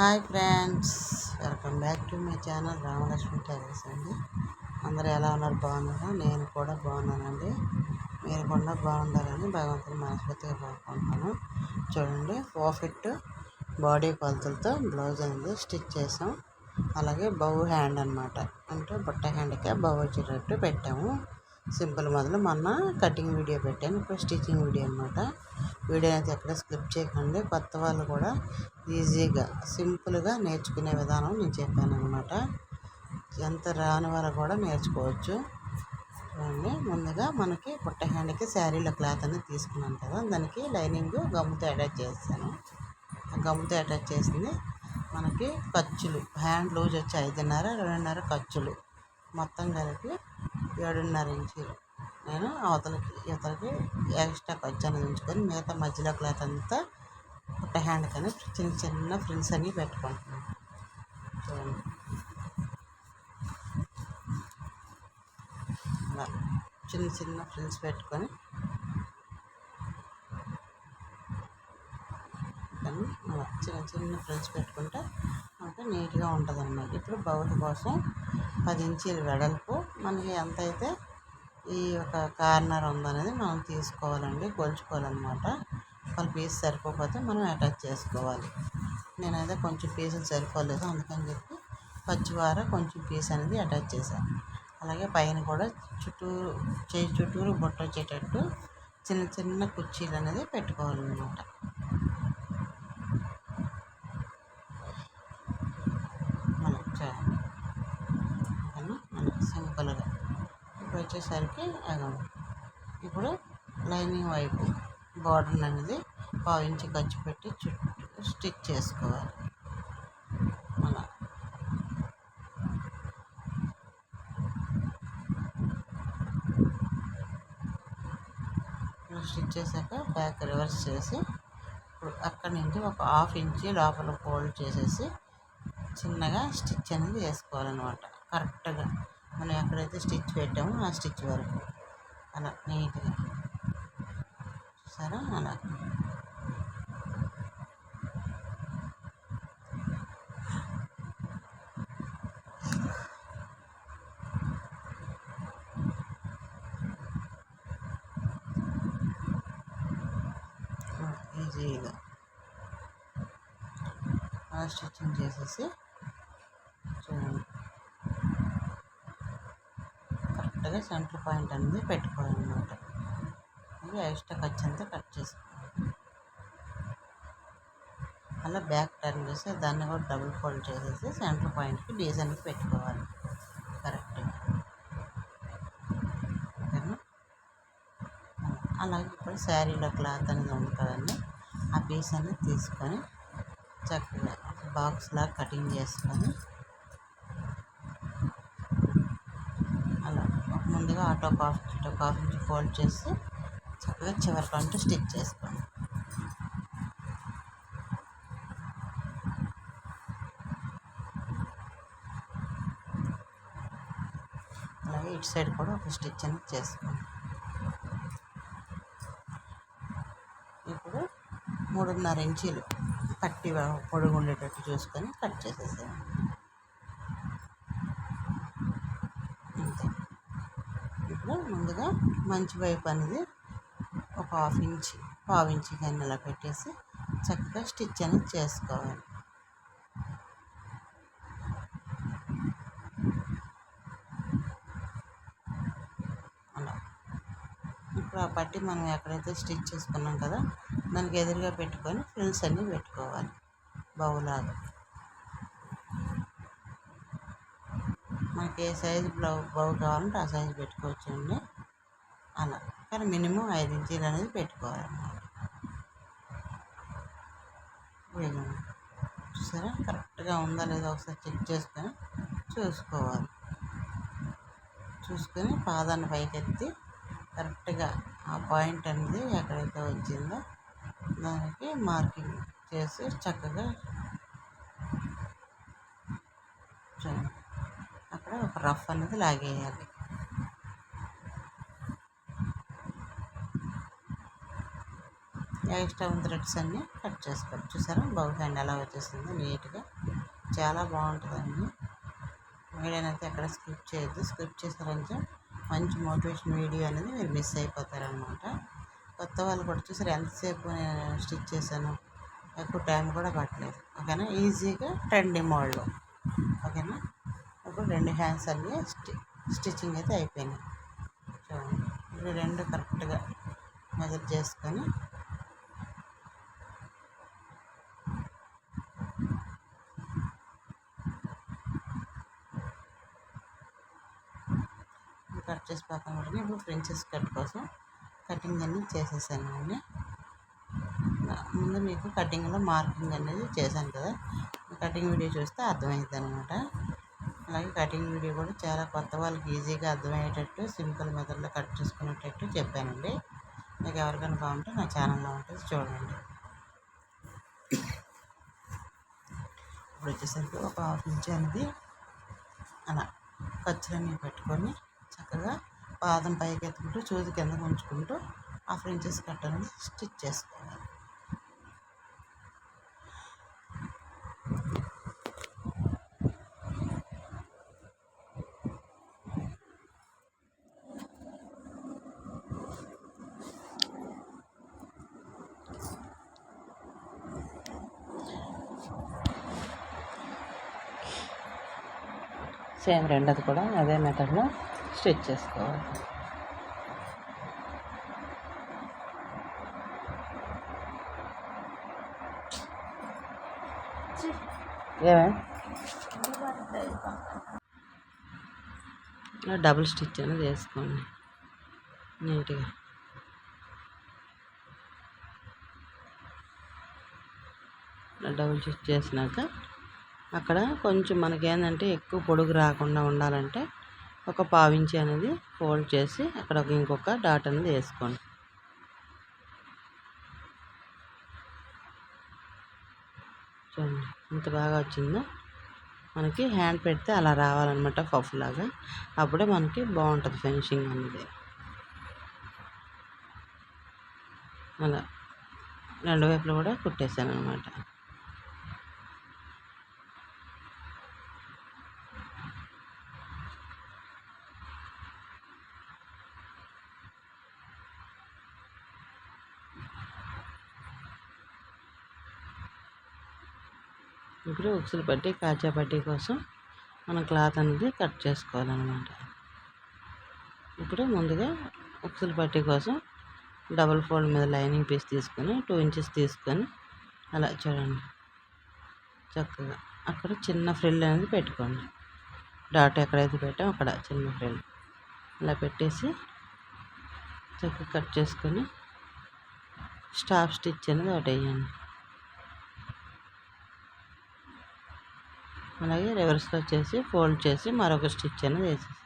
Hi friends welcome back to my channel Ramalakshmi tailors అండి. అందరూ ఎలా ఉన్నారు? బాగున్నారా? నేను కూడా బాగున్నానండి. మీరు కూడా బాగుండాలని భగవంతుని మనస్ఫూర్తిగా కోరుకుంటున్నాను. చూడండి పర్ఫెక్ట్ బాడీ కొలతలతో బ్లౌజ్ అనేది స్టిచ్ చేసాం. అలాగే బౌ హ్యాండ్ అనమాట అంటే బుట్ట హ్యాండ్కే బౌ వచ్చేటట్టు పెట్టాము. సింపుల్ మొదలు మొన్న కటింగ్ వీడియో పెట్టాను ఇప్పుడు స్టిచ్చింగ్ వీడియో అనమాట వీడియో అయితే ఎక్కడ స్కిప్ చేయకండి. కొత్త వాళ్ళు కూడా ఈజీగా సింపుల్గా నేర్చుకునే విధానం నేను చెప్పాను అనమాట ఎంత రాని వాళ్ళు కూడా నేర్చుకోవచ్చు. చూడండి ముందుగా మనకి పుట్ట హ్యాండ్కి శారీలో క్లాత్ అనేది తీసుకున్నాను కదా దానికి లైనింగ్ గమ్ముతో అటాచ్ చేస్తాను. గమ్ముతో అటాచ్ చేసింది మనకి ఖర్చులు. హ్యాండ్ లూజ్ వచ్చి ఐదున్నర రెండున్నర ఖర్చులు. మొత్తం కలిపి ఏడున్నర ఇంచీలు. నేను అవతలకి ఇవతలకి ఎక్స్ట్రా ఖర్చు అనేది ఉంచుకొని మిగతా మధ్యలో క్లాత్ అంతా ఒక హ్యాండ్ కానీ చిన్న చిన్న ఫ్రిల్స్ అన్నీ పెట్టుకుంటున్నాను చూడండి. అలా చిన్న చిన్న ఫ్రిల్స్ పెట్టుకొని కానీ అలా చిన్న చిన్న ఫ్రిల్స్ పెట్టుకుంటే అంటే నీట్గా ఉంటుంది అన్నమాట ఇప్పుడు బౌల్ కోసం పది ఇంచీలు వెడల్పు మనకి ఎంత అయితే ఈ ఒక కార్నర్ ఉందనేది మనం తీసుకోవాలండి కొలుచుకోవాలన్నమాట. వాళ్ళ పీస్ సరిపోకపోతే మనం అటాచ్ చేసుకోవాలి. నేనైతే కొంచెం పీసులు సరిపోలేదు అందుకని చెప్పి పచ్చివార కొంచెం పీస్ అనేది అటాచ్ చేశాను. అలాగే పైన కూడా చుట్టూరు చేయి చుట్టూరు బుట్ట వచ్చేటట్టు చిన్న చిన్న కుర్చీలు అనేది పెట్టుకోవాలన్నమాట. వచ్చేసరికి వచ్చేసరికి ఇప్పుడు లైనింగ్ వైపు బార్డర్ అనేది పావించి ఖర్చు పెట్టి చుట్టూ స్టిచ్ చేసుకోవాలి. అలా. స్టిచ్ చేశాక బ్యాక్ రివర్స్ చేసి ఇప్పుడు అక్కడి నుంచి ఒక హాఫ్ ఇంచి లోపల ఫోల్డ్ చేసేసి చిన్నగా స్టిచ్ అనేది వేసుకోవాలన్నమాట కరెక్ట్గా మనం ఎక్కడైతే స్టిచ్ పెట్టామో ఆ స్టిచ్ వరకు. అలా నీట్గా. చూసారా? అలా. ఈజీగా. స్టిచ్చింగ్ చేసేసి చూడండి కరెక్ట్గా సెంటర్ పాయింట్ అనేది పెట్టుకోవాలన్నమాట ఇది ఎక్స్ట్రా ఖర్చు అంతా కట్ చేసుకోవాలి. అలా బ్యాక్ టర్న్ చేసి దాన్ని కూడా డబుల్ ఫోల్డ్ చేసేసి సెంటర్ పాయింట్కి డిజైన్కి పెట్టుకోవాలి. కరెక్ట్గా ఓకేనా? అలాగే ఇప్పుడు శారీలో క్లాత్ అనేది ఉంది కదండి ఆ పీస్ అనేది తీసుకొని చక్కగా బాక్స్లా కటింగ్ చేసుకొని చక్కగా ఆటో కాఫ్ ఆటో కాఫ్ నుంచి ఫోల్డ్ చేసి చక్కగా చివరి పంట స్టిచ్ చేసుకోండి. అలాగే ఇటు సైడ్ కూడా ఒక స్టిచ్ అనేది చేసుకోండి. ఇప్పుడు మూడున్నర ఇంచీలు పట్టి పొడుగు ఉండేటట్టు చూసుకొని కట్ చేసేసేయండి. ముందుగా మంచి వైపు అనేది ఒక హాఫ్ ఇంచ్ పావు ఇంచ్ కానీ అలా పెట్టేసి చక్కగా స్టిచ్ అనేది చేసుకోవాలి. అలా. ఇప్పుడు ఆ పట్టి మనం ఎక్కడైతే స్టిచ్ చేసుకున్నాం కదా దానికి ఎదురుగా పెట్టుకొని ఫ్రిల్స్ అన్నీ పెట్టుకోవాలి బౌలాగా. మనకి ఏ సైజు బ్లౌ బౌ కావాలంటే ఆ సైజు పెట్టుకోవచ్చండి. అలా కానీ మినిమం ఐదు ఇంచీలు అనేది పెట్టుకోవాలన్నమాట. చూసారా? కరెక్ట్గా ఉందా లేదా ఒకసారి చెక్ చేసుకొని చూసుకోవాలి. చూసుకొని పాదాన్ని పైకెత్తి కరెక్ట్గా ఆ పాయింట్ అనేది ఎక్కడైతే వచ్చిందో దానికి మార్కింగ్ చేసి చక్కగా అక్కడ ఒక రఫ్ అనేది లాగేయాలి. ఎక్స్ట్రా థ్రెడ్స్ అన్నీ కట్ చేసుకోవచ్చు చూసారా? బౌ హ్యాండ్ ఎలా వచ్చేసిందో నీట్గా. చాలా బాగుంటుందండి. వీడియోనైతే ఎక్కడ స్కిప్ చేయొద్దు. స్కిప్ చేశారంటే మంచి మోటివేషన్ వీడియో అనేది మీరు మిస్ అయిపోతారనమాట. కొత్త వాళ్ళు కూడా చూసారు? ఎంతసేపు నేను స్టిచ్ చేశాను? ఎక్కువ టైం కూడా పట్టలేదు. ఓకేనా? ఈజీగా ట్రెండింగ్ మోడ్లో. ఓకేనా? ఇప్పుడు రెండు హ్యాండ్స్ అన్నీ స్టి స్టిచ్చింగ్ అయితే అయిపోయినాయి. చూడండి. ఇప్పుడు రెండు కరెక్ట్గా మెజర్ చేసుకొని కట్ చేసి పక్కన పెట్టుకుని ఇప్పుడు ప్రిన్సెస్ కట్ కోసం కటింగ్ అన్నీ చేసేసాను అండి. ముందు మీకు కటింగ్లో మార్కింగ్ అనేది చేశాను కదా. కటింగ్ వీడియో చూస్తే అర్థమవుతుంది అనమాట అలాగే కటింగ్ వీడియో కూడా చాలా కొత్త వాళ్ళకి ఈజీగా అర్థమయ్యేటట్టు సింపుల్ మెథడ్లో కట్ చేసుకునేటట్టు చెప్పానండి. మీకు ఎవరికైనా బాగుంటే నా ఛానల్లో ఉంటుంది చూడండి. ఇప్పుడు వచ్చేసరికి ఒక హాఫ్ ఇంచ్ అనేది అలా ఖర్చులన్నీ పెట్టుకొని చక్కగా పాదం పైకి ఎత్తుకుంటూ చూసి కింద ఉంచుకుంటూ ఆ ఫ్రించెస్ కట్ అనేది స్టిచ్ చేసుకోవాలి. సేమ్ రెండోది కూడా అదే మెథడ్లో స్టిచ్ చేసుకోవాలి. ఏమే? డబుల్ స్టిచ్ అనేది వేసుకోండి. నీట్గా. డబుల్ స్టిచ్ చేసినాక అక్కడ కొంచెం మనకేంటంటే ఎక్కువ పొడుగు రాకుండా ఉండాలంటే ఒక పావించి అనేది ఫోల్డ్ చేసి అక్కడ ఒక ఇంకొక డాట్ అనేది వేసుకోండి. చూడండి ఇంత బాగా వచ్చిందో. మనకి హ్యాండ్ పెడితే అలా రావాలన్నమాట పఫ్ లాగా. అప్పుడే మనకి బాగుంటుంది ఫినిషింగ్ అనేది. అలా రెండు వైపులు కూడా కుట్టేసాను అనమాట ఇప్పుడు ఉక్సులు పట్టి కాజా పట్టి కోసం మనం క్లాత్ అనేది కట్ చేసుకోవాలన్నమాట. ఇప్పుడు ముందుగా ఉక్సులు పట్టి కోసం డబుల్ ఫోల్డ్ మీద లైనింగ్ పీస్ తీసుకొని టూ ఇంచెస్ తీసుకొని అలా చూడండి. చక్కగా అక్కడ చిన్న ఫ్రిల్ అనేది పెట్టుకోండి. డాట్ ఎక్కడైతే పెట్టాం అక్కడ చిన్న ఫ్రిల్. అలా పెట్టేసి చక్కగా కట్ చేసుకొని స్టాఫ్ స్టిచ్ అనేది ఒకటి వేయండి. అలాగే రివర్స్లో వచ్చేసి ఫోల్డ్ చేసి మరొక స్టిచ్ అనేది వేసేసాను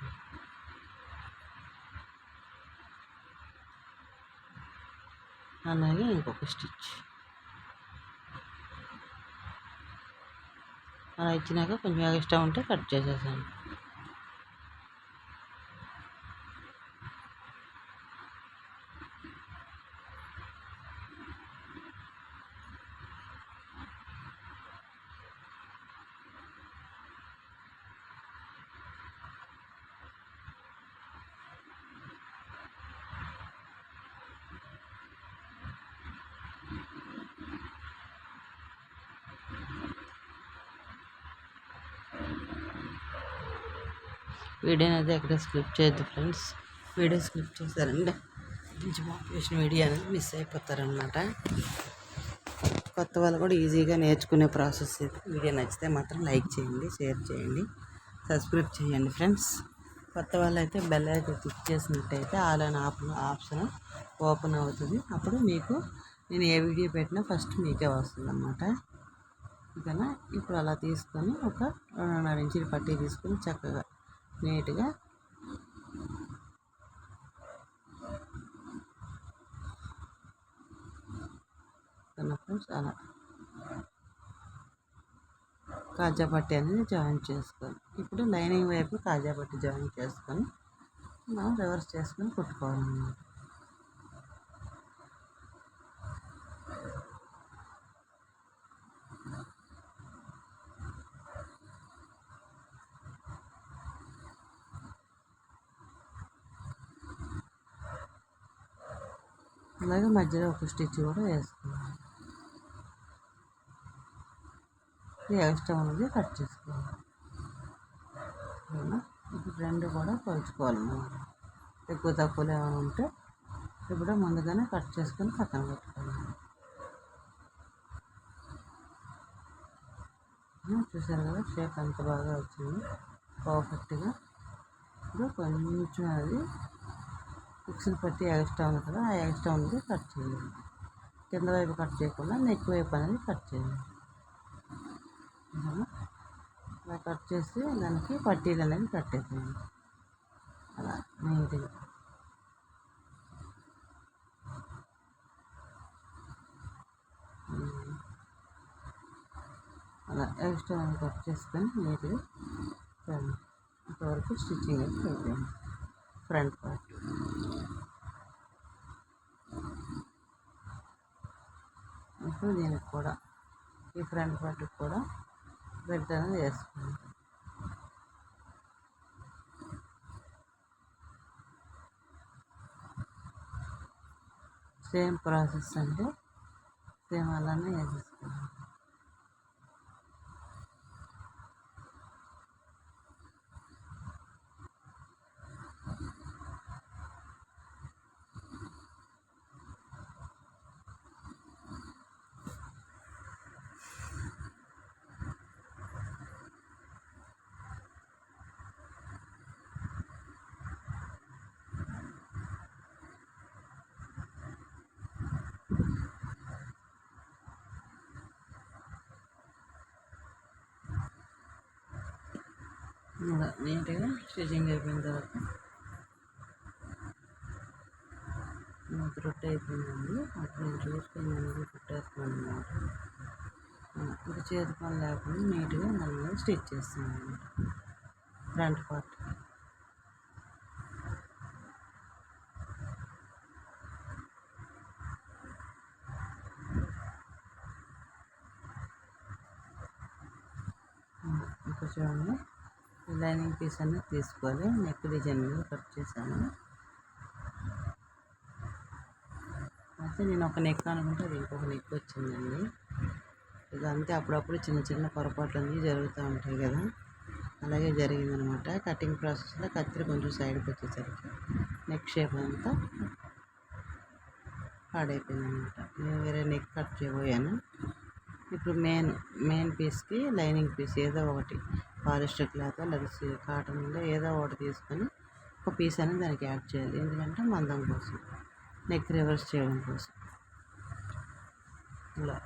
అలాగే ఇంకొక స్టిచ్. అలా ఇచ్చినాక కొంచెం ఎక్స్ట్రా ఉంటే కట్ చేసేసాను వీడియోని అయితే ఎక్కడ స్కిప్ చేయొద్దు ఫ్రెండ్స్. వీడియో స్కిప్ చేశారంటే మంచి మోటివేషన్ వీడియో అనేది మిస్ అయిపోతారనమాట కొత్త వాళ్ళు కూడా ఈజీగా నేర్చుకునే ప్రాసెస్ ఇది. వీడియో నచ్చితే మాత్రం లైక్ చేయండి షేర్ చేయండి సబ్స్క్రైబ్ చేయండి ఫ్రెండ్స్. కొత్త వాళ్ళు అయితే బెల్ అయితే క్లిక్ చేసినట్టయితే ఆల్ ఆప్ ఆప్షన్ ఆప్షన్ ఓపెన్ అవుతుంది. అప్పుడు మీకు నేను ఏ వీడియో పెట్టినా ఫస్ట్ మీకే వస్తుంది అన్నమాట ఓకేనా? ఇప్పుడు అలా తీసుకొని ఒక రెండున్నర ఇంచులు పట్టి తీసుకొని చక్కగా నీట్గా. ఫ్రెండ్స్? అలా. కాజా పట్టి అనేది జాయిన్ చేసుకొని ఇప్పుడు లైనింగ్ వైపు కాజా పట్టి జాయిన్ చేసుకొని మనం రివర్స్ చేసుకొని కుట్టుకోవాలన్నమాట అలాగే మధ్యలో ఒక స్టిచ్ కూడా వేసుకోవాలి ఈ ఎక్స్ట్రా ఉన్నది కట్ చేసుకోవాలి. ఇప్పుడు రెండు కూడా కొలుచుకోవాలి మనం. ఎక్కువ తక్కువలు ఏమైనా ఉంటే ఇప్పుడు ముందుగానే కట్ చేసుకొని పక్కన పెట్టుకోవాలి. చూసారు కదా షేప్ ఎంత బాగా వచ్చింది. పర్ఫెక్ట్గా ఇప్పుడు కొంచెం అది మిక్సీని పట్టి ఎగస్ట్రా ఉంది కదా ఆ ఎగస్ట్రా ఉంది కట్ చేయాలి. కింద వైపు కట్ చేయకుండా నెక్ వైపు అనేది కట్ చేయాలి. అలా. కట్ చేసి దానికి పట్టీలు అనేది కట్టేసేయండి అలా నీట్గా. అలా ఎక్స్ట్రా కట్ చేసుకొని నీట్గా ఇంతవరకు స్టిచ్చింగ్ అయితే అయిపోయింది. Front part. ఇప్పుడు దీనికి కూడా ఈ ఫ్రంట్ పార్ట్కి కూడా బెల్ట్ అనేది వేసుకుంటాం సేమ్ ప్రాసెస్ అండి సేమ్ అలానే వేసేసుకోవాలి ఇలా నీట్గా స్టిచ్చింగ్ అయిపోయిన తర్వాత. నాకు రొట్టె అయిపోయిందండి. అప్పుడు నేను చూసుకున్నాను నేను అనమాట ఇది చేతి పని లేకుండా నీట్గా మళ్ళీ స్టిచ్ చేస్తాను అనమాట ఫ్రంట్ పార్ట్ ఇంకా చూడండి లైనింగ్ పీస్ అనేది తీసుకోవాలి. నెక్ డిజైన్ మీద కట్ చేశాను. అయితే నేను ఒక నెక్ అనుకుంటే అది ఇంకొక నెక్ వచ్చిందండి. ఇదంతే అప్పుడప్పుడు చిన్న చిన్న పొరపాట్లు అన్నీ జరుగుతూ ఉంటాయి కదా. అలాగే జరిగిందనమాట. కటింగ్ ప్రాసెస్లో కత్తిరి కొంచెం సైడ్కి వచ్చేసరికి నెక్ షేప్ అంతా పాడైపోయింది అనమాట నేను వేరే నెక్ కట్ చేయబోయాను. ఇప్పుడు మెయిన్ మెయిన్ పీస్కి లైనింగ్ పీస్ ఏదో ఒకటి పాలిస్టర్ క్లాత్ లేదా కాటన్ ఏదో ఒకటి తీసుకొని ఒక పీస్ అనేది దానికి యాడ్ చేయాలి. ఎందుకంటే మందం కోసం నెక్ రివర్స్ చేయడం కోసం. ఇలా.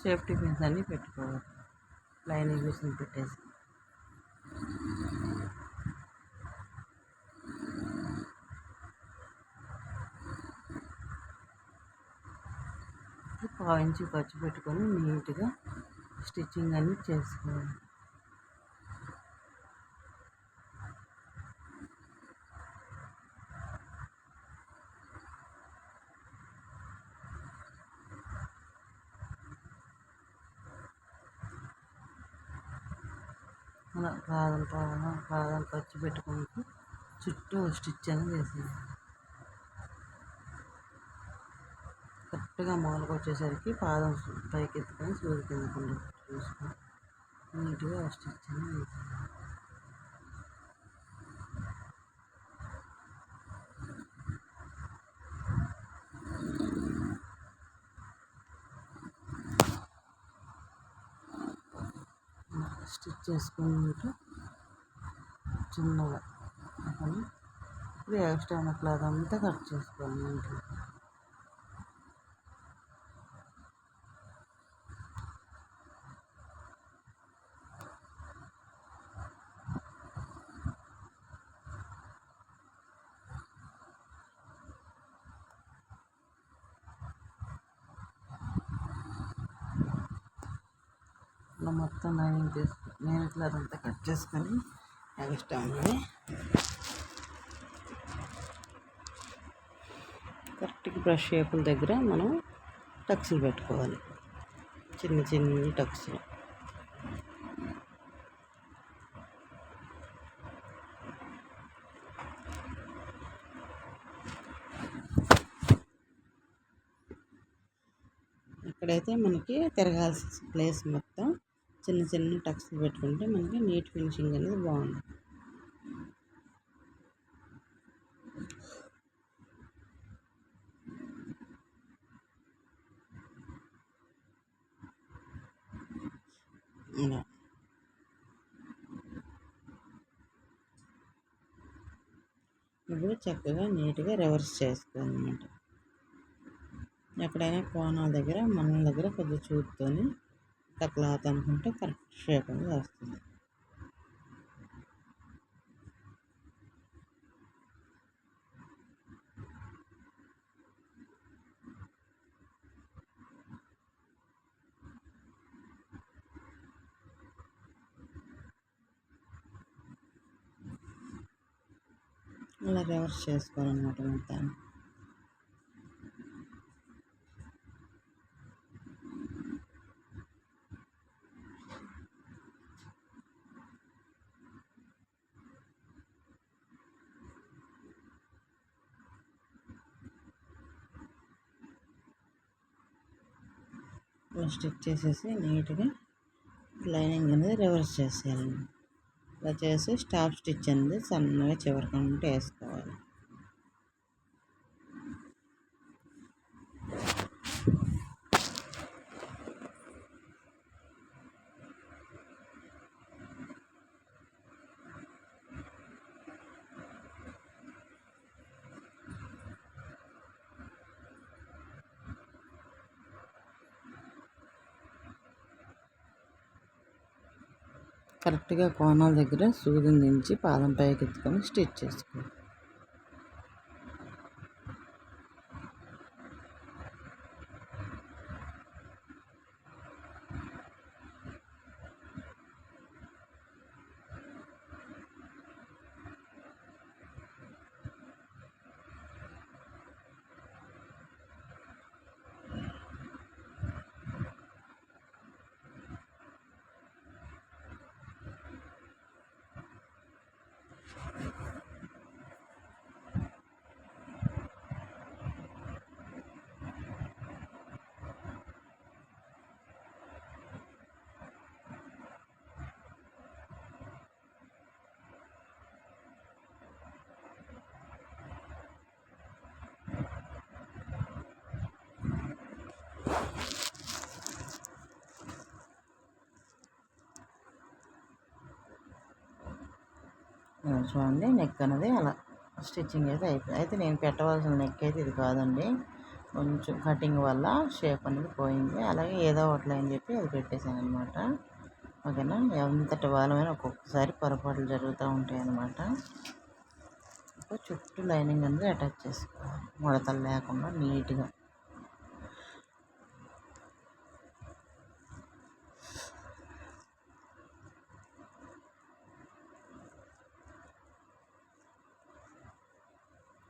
సేఫ్టీ పిన్స్ అన్నీ పెట్టుకోవాలి. లైనింగ్ మిషన్ పెట్టేసి. పాయించి ఖర్చు పెట్టుకొని నీట్గా స్టిచ్చింగ్ అన్నీ చేసుకోవాలి అలా పాదం పాదం పాదం ఖర్చు పెట్టుకుంటూ చుట్టూ స్టిచ్ అనేది వేసేది కరెక్ట్గా మామూలుగా వచ్చేసరికి పాదం పైకి ఎత్తుకొని సూది కింద చూసుకొని నీట్గా స్టిచ్ అనేది వేసాను స్టిచ్ చేసుకుంటూ చిన్నగా. ఇప్పుడు ఎక్స్ట్రా ఉన్న క్లాత్ అంతా కట్ చేసుకోవాలి నీట్గా మొత్తం నైన్ తీసుకు నేను ఇట్లా అదంతా కట్ చేసుకొని ఎక్స్ట్రా ఉన్నది కరెక్ట్గా బ్రష్ షేపుల దగ్గర మనం టక్స్లు పెట్టుకోవాలి. చిన్న చిన్న టక్స్లు. ఇక్కడైతే మనకి తిరగాల్సిన ప్లేస్ మొత్తం చిన్న చిన్న టక్స్లు పెట్టుకుంటే మనకి నీట్ ఫినిషింగ్ అనేది బాగుంది ఇలా ఇప్పుడు చక్కగా నీట్గా రివర్స్ చేసుకోవాలన్నమాట ఎక్కడైనా కోణాల దగ్గర మన దగ్గర కొద్దిగా చూపుతోని ఇట్లా క్లాత్ అనుకుంటే కరెక్ట్ షేప్ అనేది వస్తుంది. అలా రివర్స్ చేసుకోవాలన్నమాట మొత్తాన్ని స్టిచ్ చేసేసి నీట్గా లైనింగ్ అనేది రివర్స్ చేసేయాలి ఇలా చేసి స్టాఫ్ స్టిచ్ అనేది సన్నగా చివరికంటే వేసుకోవాలి కరెక్ట్గా కోణాల దగ్గర సూదిని దించి పాదం పైకి ఎత్తుకొని స్టిచ్ చేసుకోవాలి చూడండి నెక్ అనేది అలా స్టిచ్చింగ్ అయితే అయిపోయింది. అయితే నేను పెట్టవలసిన నెక్ అయితే ఇది కాదండి. కొంచెం కటింగ్ వల్ల షేప్ అనేది పోయింది. అలాగే ఏదో ఒకటి అని చెప్పి అది పెట్టేశాను అనమాట ఓకేనా? ఎంతటి వాళ్ళమైనా ఒక్కొక్కసారి పొరపాట్లు జరుగుతూ ఉంటాయి అన్నమాట చుట్టూ లైనింగ్ అనేది అటాచ్ చేసుకోవాలి. ముడతలు లేకుండా నీట్గా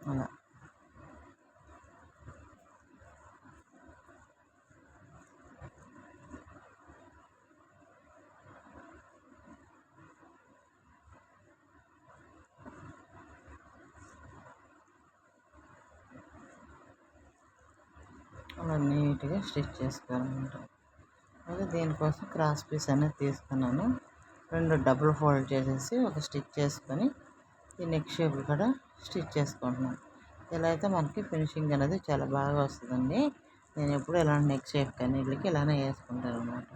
అలా. అలా నీట్గా స్టిచ్ చేసుకోవాలన్నమాట. అయితే దీనికోసం క్రాస్ పీస్ అనేది తీసుకున్నాను. రెండు డబుల్ ఫోల్డ్ చేసేసి ఒక స్టిచ్ చేసుకొని ఈ నెక్ షేప్ కూడా స్టిచ్ చేసుకుంటున్నాను ఇలా అయితే మనకి ఫినిషింగ్ అనేది చాలా బాగా వస్తుందండి. నేను ఎప్పుడు ఇలాంటి నెక్ షేప్ కానీ వీళ్ళకి ఇలానే వేసుకుంటాను అనమాట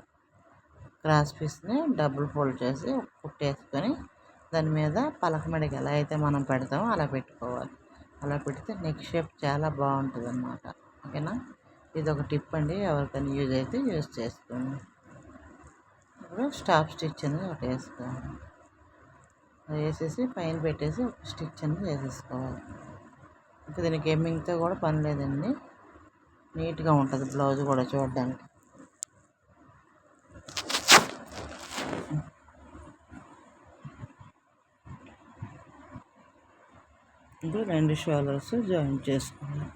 క్రాస్ పీస్ని డబుల్ ఫోల్డ్ చేసి కుట్టేసుకొని దాని మీద పలకమడికి ఎలా అయితే మనం పెడతామో అలా పెట్టుకోవాలి. అలా పెడితే నెక్ షేప్ చాలా బాగుంటుంది అనమాట ఓకేనా? ఇది ఒక టిప్ అండి. ఎవరికైనా యూజ్ అయితే యూజ్ చేసుకోండి. ఇప్పుడు స్టాప్ స్టిచ్ అనేది ఒకటి వేసుకోవాలి. వేసేసి పైన పెట్టేసి ఒక స్టిచ్ అనేది వేసేసుకోవాలి. ఇంకా దీనికి ఎమ్మింగ్తో కూడా పని లేదండి. నీట్గా ఉంటుంది బ్లౌజ్ కూడా చూడడానికి. ఇప్పుడు రెండు షోల్డర్స్ జాయిన్ చేసుకోవాలి.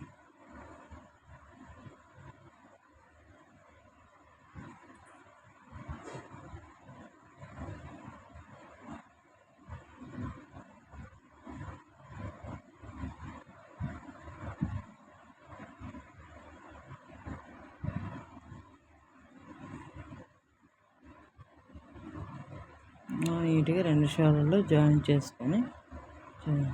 నీట్గా జాయిన్ చేసుకొని చేయండి.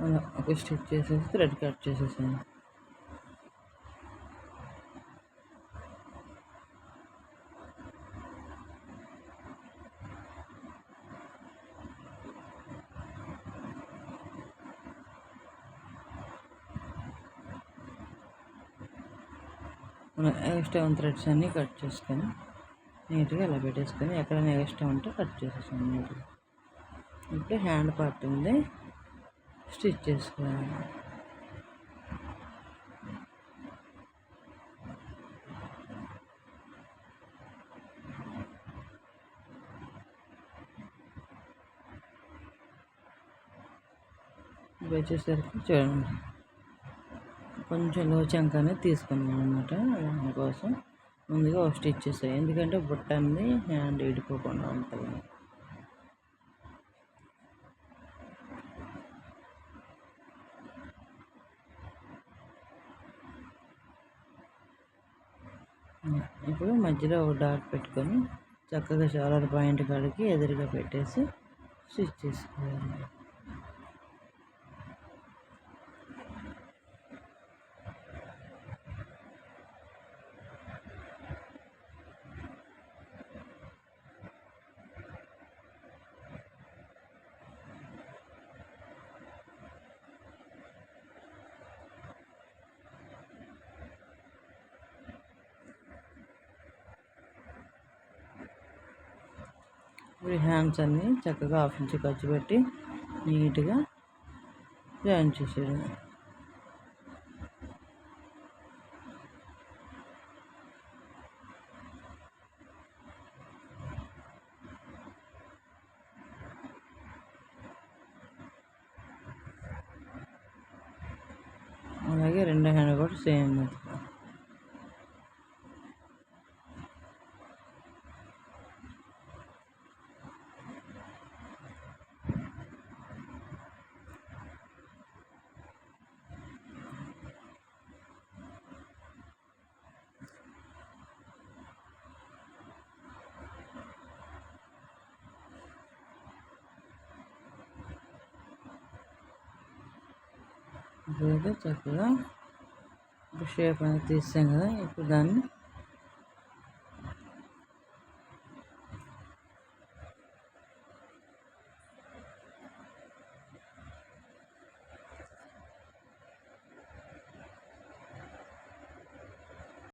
అలా ఒక స్టిచ్ చేసేసి థ్రెడ్ కట్ చేసేసాను మనం ఎక్స్ట్రా థ్రెడ్స్ అన్నీ కట్ చేసుకొని నీట్గా ఇలా పెట్టేసుకొని ఎక్కడైనా ఎగస్ట్రా ఉంటే కట్ చేసేసాను నీట్గా ఇప్పుడు హ్యాండ్ పార్ట్ ఉంది. స్టిచ్ చేసుకోవాలి. వచ్చేసరికి చూడండి. కొంచెం లో చంక తీసుకున్నాం అనమాట దానికోసం ముందుగా ఒక స్టిచ్ చేస్తాయి ఎందుకంటే బుట్ట అనేది హ్యాండ్ ఇడిపోకుండా ఉంటుంది. ఇప్పుడు మధ్యలో ఒక డాట్ పెట్టుకొని చక్కగా షాలర్ పాయింట్ కాడికి ఎదురుగా పెట్టేసి స్టిచ్ చేసుకోవాలి. ఇప్పుడు హ్యాండ్స్ అన్నీ చక్కగా హాఫ్ ఇంచ్ ఖర్చు పెట్టి నీట్గా జాయిన్ చేసేయడం అలాగే రెండో హ్యాండ్ కూడా సేమ్ మెథడ్ ఇప్పుడైతే చక్కగా ఇప్పుడు షేప్ అనేది తీసాం కదా ఇప్పుడు దాన్ని